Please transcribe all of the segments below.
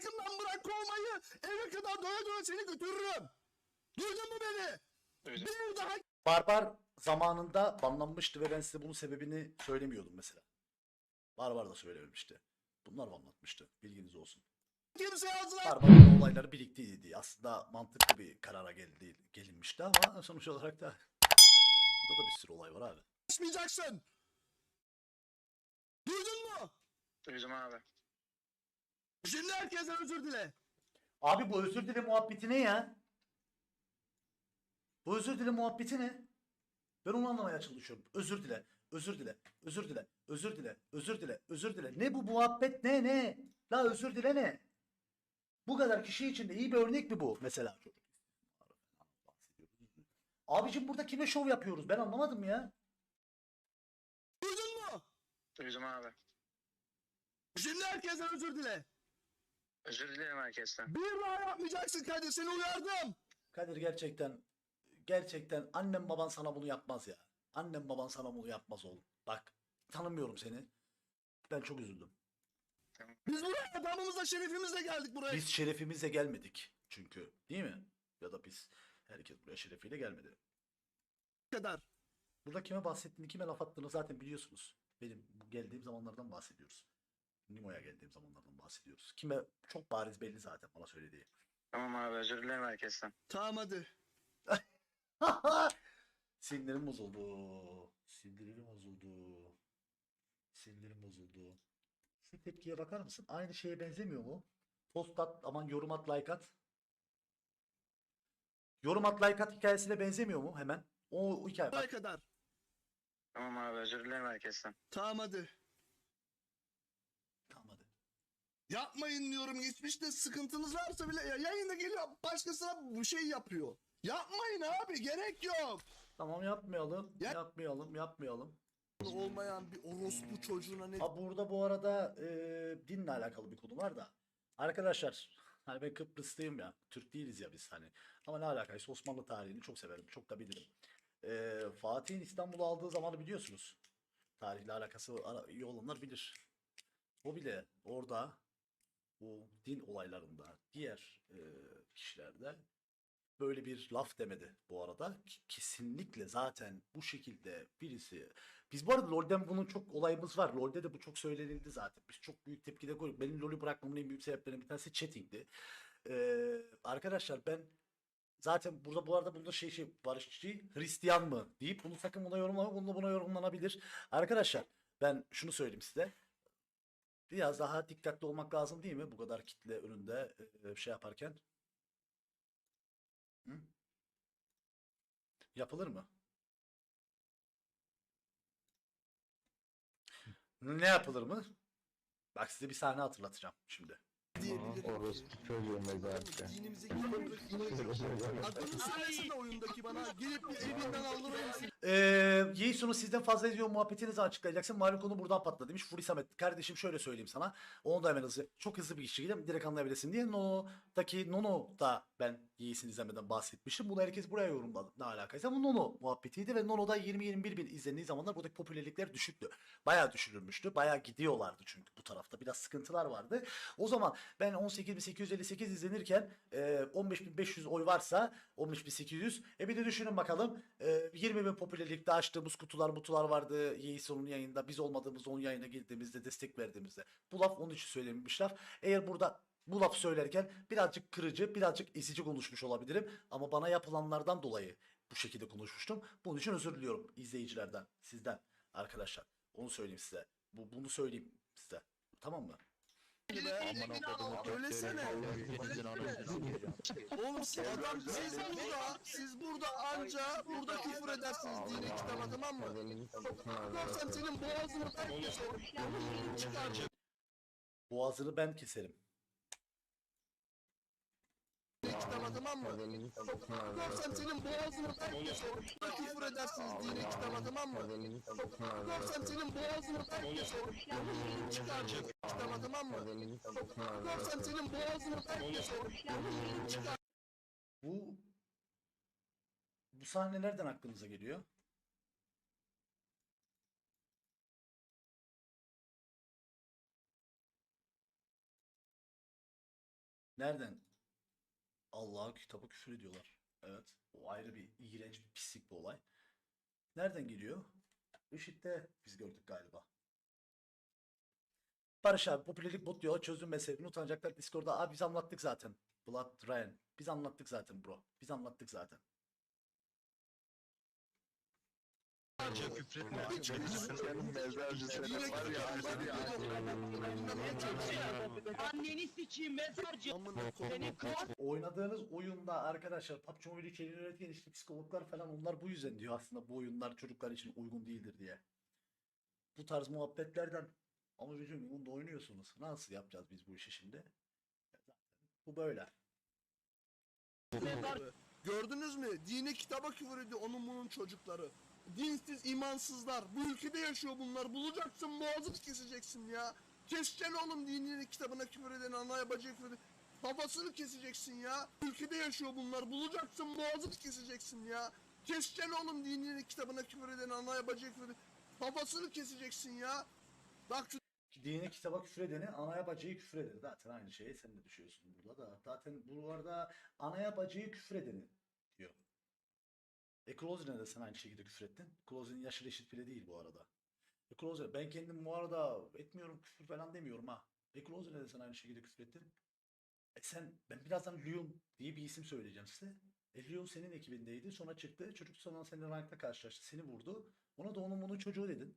Sakın ben bırak kovmayı. Eve kadar doya doya seni götürürüm. Duydun mu beni? Duydum. Bir daha Barbar zamanında banlanmıştı ve ben size bunun sebebini söylemiyordum mesela. Barbar da söylememişti. Bunlar banlatmıştı. Bilginiz olsun. kimseye ağzına Barbar'ın olayları birlikteydi. Aslında mantıklı bir karara geldi, gelinmişti ama sonuç olarak da burada da bir sürü olay var abi. açmayacaksın. Duydun mu? Duydum abi. Şimdi herkesten özür dile. Abi bu özür dile muhabbeti ne ya? Bu özür dile muhabbeti ne? Ben onu anlamaya çalışıyorum. Özür dile, özür dile, özür dile, özür dile, özür dile, özür dile. Ne bu muhabbet ne ne? La özür dile ne? Bu kadar kişi içinde iyi bir örnek mi bu mesela? Abicim burada kime şov yapıyoruz? Ben anlamadım ya. Duydun mu? Duydum abi. Şimdi herkesten özür dile. Özür dilerim herkesten. Bir daha yapmayacaksın Kadir seni uyardım. Kadir gerçekten gerçekten annem baban sana bunu yapmaz ya. Annem baban sana bunu yapmaz oğlum. Bak tanımıyorum seni. Ben çok üzüldüm. Biz buraya adamımızla şerefimizle geldik buraya. Biz şerefimizle gelmedik çünkü. Değil mi? Ya da biz herkes buraya şerefiyle gelmedi. kadar. Burada kime bahsettiğini, kime laf attığını zaten biliyorsunuz. Benim bu geldiğim zamanlardan bahsediyoruz. Nimo'ya geldiğim zamanlardan bahsediyoruz. Kime çok bariz belli zaten bana söylediği. Tamam abi özür dilerim herkesten. Tamam hadi. Sinirlerim bozuldu. Sinirlerim bozuldu. Sinirlerim bozuldu. Şu tepkiye bakar mısın? Aynı şeye benzemiyor mu? Post at, aman yorum at, like at. Yorum at, like at hikayesine benzemiyor mu hemen? O, o hikaye. Bak, kadar. Tamam abi özür dilerim herkesten. Tamam hadi. tamam hadi. Yapmayın diyorum geçmişte sıkıntınız varsa bile ya yayında geliyor başkasına bu şey yapıyor. Yapmayın abi gerek yok. Tamam yapmayalım. Ya- Yapmayalım, yapmayalım. Olmayan bir orospu çocuğuna ne Ha burada bu arada e, dinle alakalı bir konu var da. Arkadaşlar hani ben Kıbrıslıyım ya. Türk değiliz ya biz hani. Ama ne alakaysa Osmanlı tarihini çok severim. Çok da bilirim. E, Fatih'in İstanbul'u aldığı zamanı biliyorsunuz. Tarihle alakası ara- iyi olanlar bilir. O bile orada bu din olaylarında diğer e, kişilerde böyle bir laf demedi bu arada. Kesinlikle zaten bu şekilde birisi biz bu arada LoL'den bunun çok olayımız var. LoL'de de bu çok söylenildi zaten. Biz çok büyük tepkide koyduk. Benim LoL'ü bırakmamın en büyük sebeplerinden bir tanesi chatting'di. Ee, arkadaşlar ben zaten burada bu arada bunda şey şey barışçı Hristiyan mı deyip bunu sakın buna yorumlama. Bunu buna yorumlanabilir. Arkadaşlar ben şunu söyleyeyim size. Biraz daha dikkatli olmak lazım değil mi? Bu kadar kitle önünde e, şey yaparken. Hı? Yapılır mı? Ne yapılır mı? Bak size bir sahne hatırlatacağım şimdi. diyebilirim Orospu ki? çocuğu mezarcı. Dinimize söylesene oyundaki bana gelip bir evinden aldırır mısın? Ee, sizden fazla ediyor muhabbetinizi açıklayacaksın. Malum konu buradan patladı demiş. Furi Samet. Kardeşim şöyle söyleyeyim sana. Onu da hemen hızlı. Çok hızlı bir şekilde direkt anlayabilirsin diye. Nono'daki Nono da ben Yeis'in izlemeden bahsetmiştim. Bunu herkes buraya yorumladı. Ne alakaysa ama Nono muhabbetiydi ve Nono'da 20-21 bin izlendiği zamanlar buradaki popülerlikler düşüktü. Bayağı düşürülmüştü. Bayağı gidiyorlardı çünkü bu tarafta. Biraz sıkıntılar vardı. O zaman ben 18.858 izlenirken e, 15.500 oy varsa 15.800 e bir de düşünün bakalım e, 20 bin popülerlikte açtığımız kutular mutular vardı Yeis onun yayında. Biz olmadığımız onun yayına girdiğimizde destek verdiğimizde. Bu laf onun için söylenmiş laf eğer burada bu laf söylerken birazcık kırıcı birazcık ezici konuşmuş olabilirim. Ama bana yapılanlardan dolayı bu şekilde konuşmuştum. Bunun için özür diliyorum izleyicilerden sizden. Arkadaşlar onu söyleyeyim size. Bu, bunu söyleyeyim size. Tamam mı? Söylesene. Oğlum siz adam siz burada siz burada anca burada küfür edersiniz dini kitaba tamam mı? Korsan senin boğazını ben keserim. Boğazını ben keserim. dini kitaba tamam mı? Korsan senin boğazını ben keserim. Burada küfür edersiniz dini kitaba tamam mı? Korsan senin boğazını ben keserim. Çıkaracağım kitaba tamam mı? Korsan senin boğazını ben keserim. Çıkar Bu bu sahne nereden aklınıza geliyor? Nereden? Allah'ın kitabı küfür ediyorlar. Evet. O ayrı bir iğrenç bir pislik bir olay. Nereden geliyor? IŞİD'de biz gördük galiba. Barış abi popülerlik bot diyor. Çözüm meselesini utanacaklar Discord'da. Abi biz anlattık zaten. Blood Ryan. Biz anlattık zaten bro. Biz anlattık zaten. Sadece küfretme. Yine Var ya, var ya. Anneni sikeyim mezarcı. Senin Oynadığınız oyunda arkadaşlar PUBG Mobile içeriğini üreten işte psikologlar falan onlar bu yüzden diyor aslında bu oyunlar çocuklar için uygun değildir diye. Bu tarz muhabbetlerden ama gün bunda oynuyorsunuz. Nasıl yapacağız biz bu işi şimdi? Zaten bu böyle. Gördünüz mü? Dine kitaba küfür ediyor onun bunun çocukları. Dinsiz, imansızlar. Bu ülkede yaşıyor bunlar. Bulacaksın, boğazını keseceksin ya. Keseceksin oğlum dininin kitabına küfür eden, anaya bacıya küfür eden. Kafasını keseceksin ya. Ülkede yaşıyor bunlar. Bulacaksın, boğazını keseceksin ya. Keseceksin oğlum dininin kitabına küfür eden, anaya bacıya küfür eden. Kafasını keseceksin ya. Bak şu Dine kitaba küfür edeni anaya bacıyı küfür eder. Zaten aynı şeyi sen de düşüyorsun burada da. Zaten buralarda anaya bacıyı küfür edeni diyor. E Klozine de sen aynı şekilde küfür ettin. Klozine'in yaşı reşit bile değil bu arada. E Klozine ben kendim bu arada etmiyorum küfür falan demiyorum ha. E Klozine de sen aynı şekilde küfür ettin. E sen ben birazdan Leon diye bir isim söyleyeceğim size. E Leon senin ekibindeydi. Sonra çıktı. Çocuk sonra seninle rankta karşılaştı. Seni vurdu. Ona da onun bunun çocuğu dedin.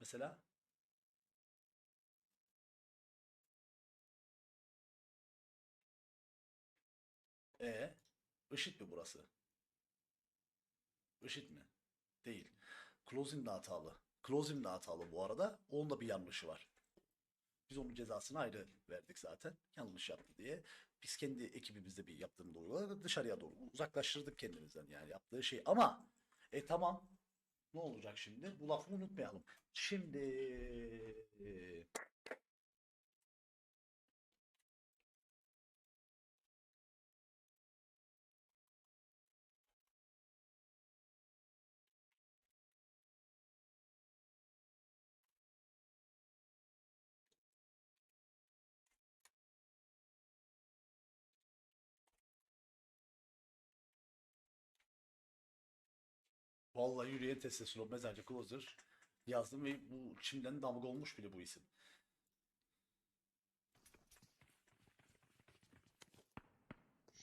Mesela E IŞİD mi burası? IŞİD mi? Değil. Closing de hatalı. Closing de hatalı bu arada. Onun da bir yanlışı var. Biz onun cezasını ayrı verdik zaten. Yanlış yaptı diye. Biz kendi ekibimizde bir yaptığımız uygulamaları dışarıya doğru uzaklaştırdık kendimizden yani yaptığı şey. Ama e tamam ne olacak şimdi? Bu lafı unutmayalım. Şimdi Vallahi yürüyen testosteron mezarcı closer yazdım ve bu şimdiden damga olmuş bile bu isim.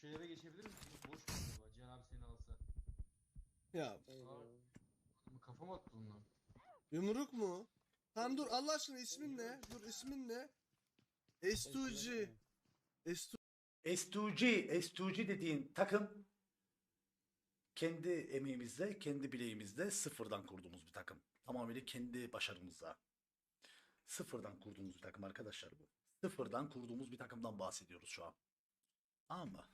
Şu yere geçebilir misiniz? Boş mu acaba? Cihan abi seni alsa. ya Aa, Kafama attı bunlar. yumruk mu? Tamam dur Allah aşkına ismin ne? Dur ismin ne? S2G. S2 S2G, S2G dediğin takım kendi emeğimizde, kendi bileğimizde sıfırdan kurduğumuz bir takım. Tamamıyla kendi başarımızla. Sıfırdan kurduğumuz bir takım arkadaşlar bu. Sıfırdan kurduğumuz bir takımdan bahsediyoruz şu an. Tamam mı?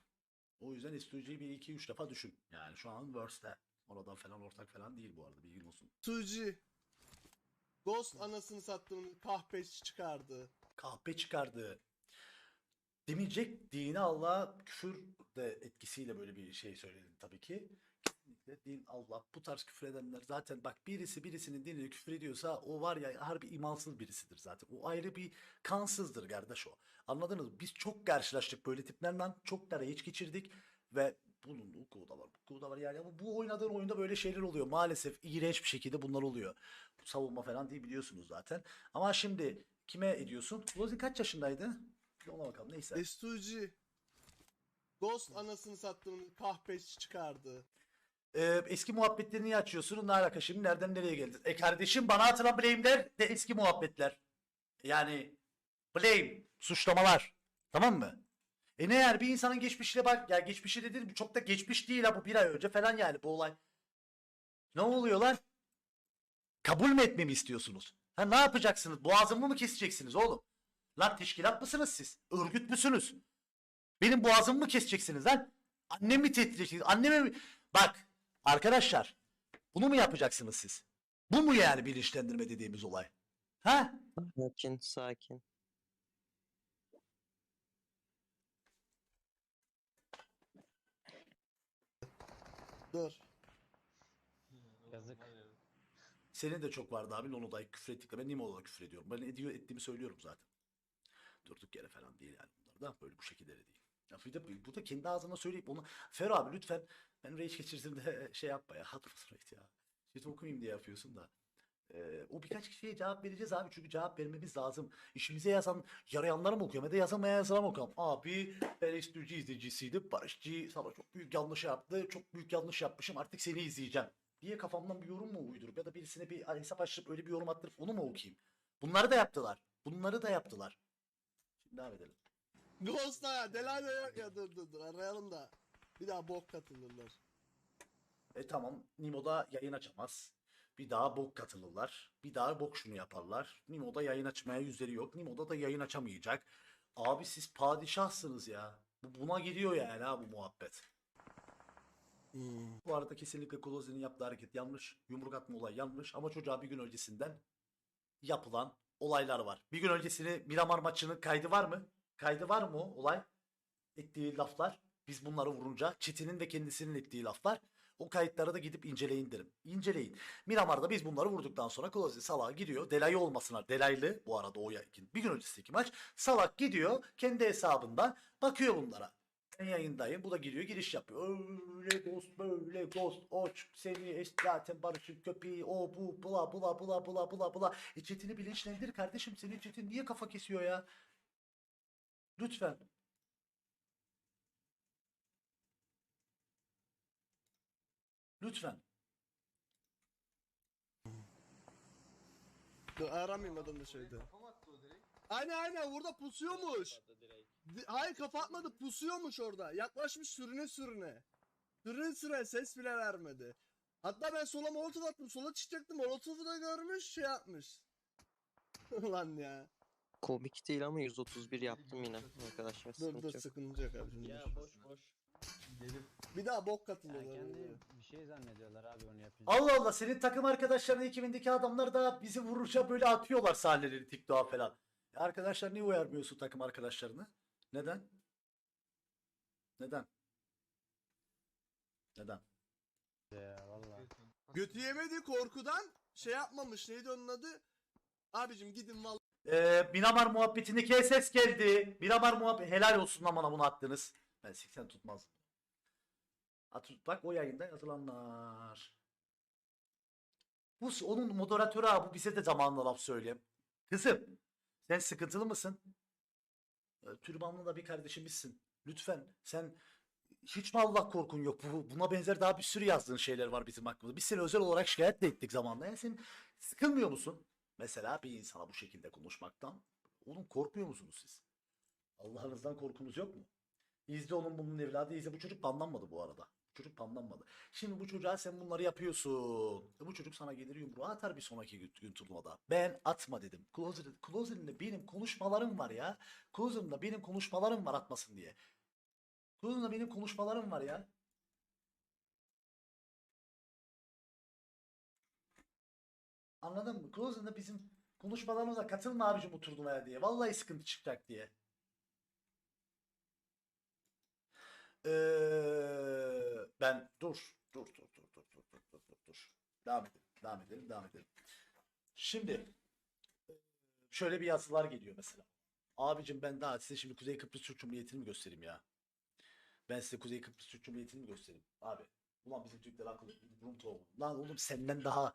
O yüzden S2G'yi bir iki üç defa düşün. Yani şu an Worst'te. Oradan falan ortak falan değil bu arada bilgin olsun. Suci. Ghost anasını sattığın kahpeç çıkardı. kahpe çıkardı. Demeyecek dini Allah küfür de etkisiyle böyle bir şey söyledim tabii ki. Kesinlikle din Allah bu tarz küfür edenler zaten bak birisi birisinin dinine küfür ediyorsa o var ya harbi imansız birisidir zaten. O ayrı bir kansızdır kardeş o. Anladınız mı? Biz çok karşılaştık böyle tiplerle. Çok da hiç geçirdik ve bunun hukuku da var, hukuku da var yani ama bu oynadığın oyunda böyle şeyler oluyor. Maalesef iğrenç bir şekilde bunlar oluyor. Bu savunma falan değil biliyorsunuz zaten. Ama şimdi kime ediyorsun? Lozi kaç yaşındaydı? Bir ona bakalım neyse. S2G. Ghost anasını sattığın kahpeç çıkardı. Ee, eski muhabbetlerini niye açıyorsun? Ne alaka şimdi? Nereden nereye geldin? E kardeşim bana atılan blame'ler de eski muhabbetler. Yani blame, suçlamalar. Tamam mı? E ne yani bir insanın geçmişine bak. Ya geçmişi dedin çok da geçmiş değil ha bu bir ay önce falan yani bu olay. Ne oluyor lan? Kabul mü etmemi istiyorsunuz? Ha ne yapacaksınız? Boğazımı mı keseceksiniz oğlum? Lan teşkilat mısınız siz? Örgüt müsünüz? Benim boğazımı mı keseceksiniz lan? Annemi mi tehdit edeceksiniz? Anneme mi? Bak arkadaşlar bunu mu yapacaksınız siz? Bu mu yani bilinçlendirme dediğimiz olay? Ha? Sakin, sakin. Dur. Yazık. Senin de çok vardı abi Nono'da küfür ettikle. Ben Nimo'da küfür ediyorum. Ben ediyor ettiğimi söylüyorum zaten. durduk yere falan değil yani bunlar da böyle bu şekilleri değil. Ya bir de bu da kendi ağzına söyleyip onu Fer abi lütfen ben rage geçirdim de şey yapma ya. Hatırlasın ya. Chat okumayayım diye yapıyorsun da. Ee, o birkaç kişiye cevap vereceğiz abi çünkü cevap vermemiz lazım. İşimize yazan yarayanları mı okuyorum ya da yazamayan yazanları mı okuyorum? Abi ben Estücü izleyicisiydim. Barışçı sana çok büyük yanlış yaptı. Çok büyük yanlış yapmışım artık seni izleyeceğim. Diye kafamdan bir yorum mu uydurup ya da birisine bir hesap açıp öyle bir yorum attırıp onu mu okuyayım? Bunları da yaptılar. Bunları da yaptılar. Şimdi devam edelim. Ghost'a ya Delano yok ya dur dur dur arayalım da. Bir daha bok katılırlar. E tamam Nimo'da yayın açamaz. Bir daha bok katılırlar. Bir daha bok şunu yaparlar. Nimo'da yayın açmaya yüzleri yok. Nimo'da da yayın açamayacak. Abi siz padişahsınız ya. Bu buna giriyor yani ha bu muhabbet. Hmm. Bu arada kesinlikle Klozi'nin yaptığı hareket yanlış. Yumruk atma olay yanlış. Ama çocuğa bir gün öncesinden yapılan olaylar var. Bir gün öncesini Miramar maçının kaydı var mı? Kaydı var mı o olay? Ettiği laflar. Biz bunları vurunca Çetin'in de kendisinin ettiği laflar. O kayıtları da gidip inceleyin derim. İnceleyin. Miramar'da biz bunları vurduktan sonra Klozi Salak gidiyor. Delay olmasına delaylı bu arada o yakin. Bir gün öncesindeki maç. Salak gidiyor kendi hesabından bakıyor bunlara. Ben yayındayım. Bu da giriyor giriş yapıyor. Öyle ghost böyle ghost oç seni eş, zaten barışın köpeği o bu bula bula bula bula bula bula. E Çetin'i bilinçlendir kardeşim. Senin Çetin niye kafa kesiyor ya? Lütfen. Lütfen. Dur aramayayım adamı şeyde. Kafam attı o direkt. Aynen aynen burada pusuyormuş. Di- Hayır kafa atmadı pusuyormuş orada. Yaklaşmış sürüne sürüne. Sürüne sürüne ses bile vermedi. Hatta ben sola molotof attım. Sola çıkacaktım. Molotofu da görmüş şey yapmış. Ulan ya. Komik değil ama 131 yaptım yine arkadaşlar. Dur sıkıntı dur yok. sıkıntı yok abicim. Ya dur. boş boş. Gelir. Bir daha bok Ya katılıyorlar. kendi zannediyorlar abi onu yapınca. Allah Allah senin takım arkadaşların ekibindeki adamlar da bizi vurunca böyle atıyorlar sahneleri TikTok'a falan. Ya Arkadaşlar niye uyarmıyorsun takım arkadaşlarını? Neden? Neden? Neden? Ya valla. Götü yemedi korkudan şey yapmamış. Neydi onun adı? Abicim gidin vallahi. Ee, Binamar muhabbetindeki ses geldi. Binamar muhabbet helal olsun lan bana bunu attınız. Ben 80 tutmaz. At, bak o yayında yazılanlar. Bu onun moderatörü abi bize de zamanla laf söyleyeyim. Kızım sen sıkıntılı mısın? Ee, Türbanlı da bir kardeşimizsin. Lütfen sen hiç mi Allah korkun yok? Bu, buna benzer daha bir sürü yazdığın şeyler var bizim hakkımızda. Biz seni özel olarak şikayet de ettik zamanla. Yani sen sıkılmıyor musun? Mesela bir insana bu şekilde konuşmaktan. Oğlum korkmuyor musunuz siz? Allah'ınızdan korkunuz yok mu? İzle onun bunun evladı izle. Bu çocuk banlanmadı bu arada. Çocuk banlanmadı. Şimdi bu çocuğa sen bunları yapıyorsun. E bu çocuk sana gelir yumruğu atar bir sonraki gün, gün turnuvada. Ben atma dedim. Closer'de, Closer'inde benim konuşmalarım var ya. Closer'ında benim konuşmalarım var atmasın diye. Closer'ında benim konuşmalarım var ya. Anladın mı? Closer'ında bizim konuşmalarımıza katılma abicim bu turnuvaya diye. Vallahi sıkıntı çıkacak diye. Ee, ben dur dur dur dur dur dur dur dur dur dur. Devam edelim. Devam edelim. Devam edelim. Şimdi e, şöyle bir yazılar geliyor mesela. Abicim ben daha size şimdi Kuzey Kıbrıs Türk Cumhuriyeti'ni mi göstereyim ya? Ben size Kuzey Kıbrıs Türk Cumhuriyeti'ni mi göstereyim? Abi. Ulan bizim Türkler akıllı. Rum tohumu. Lan oğlum senden daha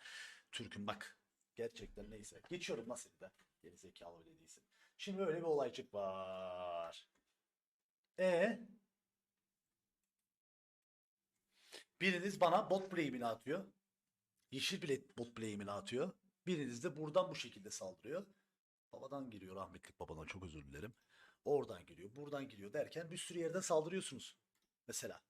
Türk'üm bak. Gerçekten neyse. Geçiyorum seni de. Geri zekalı öyle değilsin. Şimdi böyle bir olaycık var. E Biriniz bana bot blame'ini atıyor. Yeşil bilet bot blame'ini atıyor. Biriniz de buradan bu şekilde saldırıyor. Babadan giriyor rahmetlik babadan çok özür dilerim. Oradan giriyor, buradan giriyor derken bir sürü yerden saldırıyorsunuz. Mesela.